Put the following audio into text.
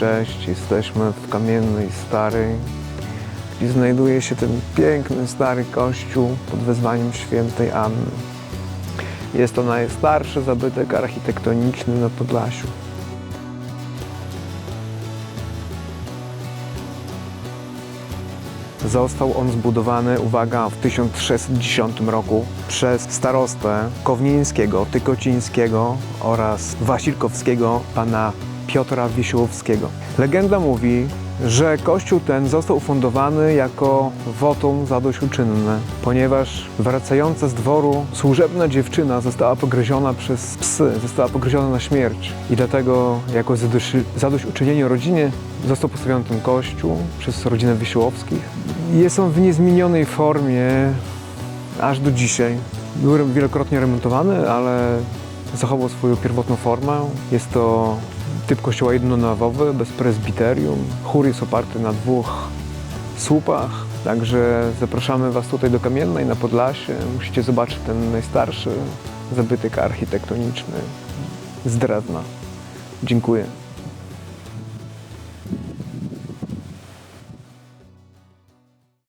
Cześć, jesteśmy w Kamiennej Starej, gdzie znajduje się ten piękny stary kościół pod wezwaniem świętej Anny. Jest to najstarszy zabytek architektoniczny na Podlasiu. Został on zbudowany, uwaga, w 1610 roku przez starostę Kownińskiego, Tykocińskiego oraz Wasilkowskiego pana Piotra Wiesiołowskiego. Legenda mówi, że kościół ten został ufundowany jako wotum zadośćuczynne, ponieważ wracająca z dworu służebna dziewczyna została pogryziona przez psy, została pogryziona na śmierć. I dlatego jako zadoś- zadośćuczynienie rodzinie został postawiony ten kościół przez rodzinę Wiesiołowskich. Jest on w niezmienionej formie aż do dzisiaj. Był wielokrotnie remontowany, ale zachował swoją pierwotną formę. Jest to typ kościoła jednonawowy, bez prezbiterium. Chór jest oparty na dwóch słupach, także zapraszamy Was tutaj do Kamiennej na Podlasie. Musicie zobaczyć ten najstarszy zabytek architektoniczny z drewna. Dziękuję.